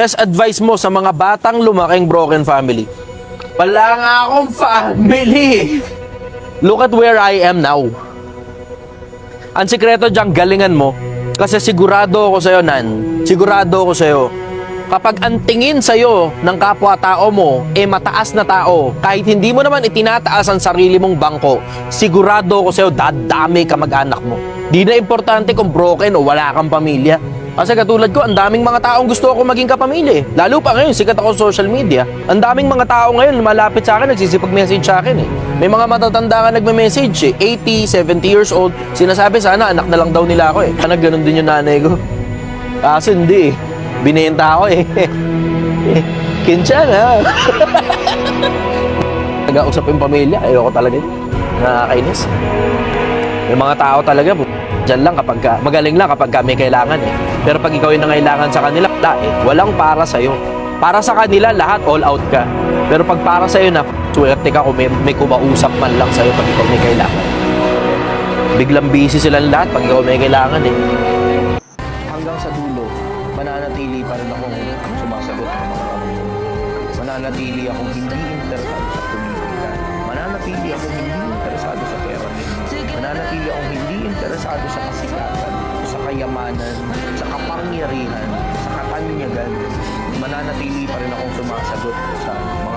Best advice mo sa mga batang lumaking broken family. Wala nga akong family. Look at where I am now. Ang sikreto dyan, galingan mo. Kasi sigurado ako sa'yo, Nan. Sigurado ako sa'yo. Kapag ang tingin sa'yo ng kapwa-tao mo, eh mataas na tao, kahit hindi mo naman itinataas ang sarili mong bangko, sigurado ako sa'yo, dadami ka mag-anak mo. Di na importante kung broken o wala kang pamilya. Kasi katulad ko, ang daming mga taong gusto ako maging kapamilya eh. Lalo pa ngayon, sikat ako sa social media. Ang daming mga tao ngayon malapit sa akin, nagsisipag-message sa akin eh. May mga matatanda ka nagme-message eh. 80, 70 years old. Sinasabi sana, anak na lang daw nila ako eh. Sana ganun din yung nanay ko. Kaso hindi eh. Binenta ako eh. Kinchan ha. Nag-ausap yung pamilya, ayoko talaga. Nakakainis. May mga tao talaga, dyan lang kapag ka, magaling lang kapag ka may kailangan eh. Pero pag ikaw yung nangailangan sa kanila, wala eh. Walang para sa'yo. Para sa kanila, lahat all out ka. Pero pag para sa'yo na, swerte ka kung may, may kumausap man lang sa'yo pag ikaw may kailangan. Biglang busy silang lahat pag ikaw may kailangan eh. Hanggang sa dulo, mananatili pa rin akong sumasagot ng mga. Mananatili akong hindi interesado sa kasikatan, sa kayamanan, sa kapangyarihan, sa katanyagan. Mananatili pa rin akong sumasagot sa mga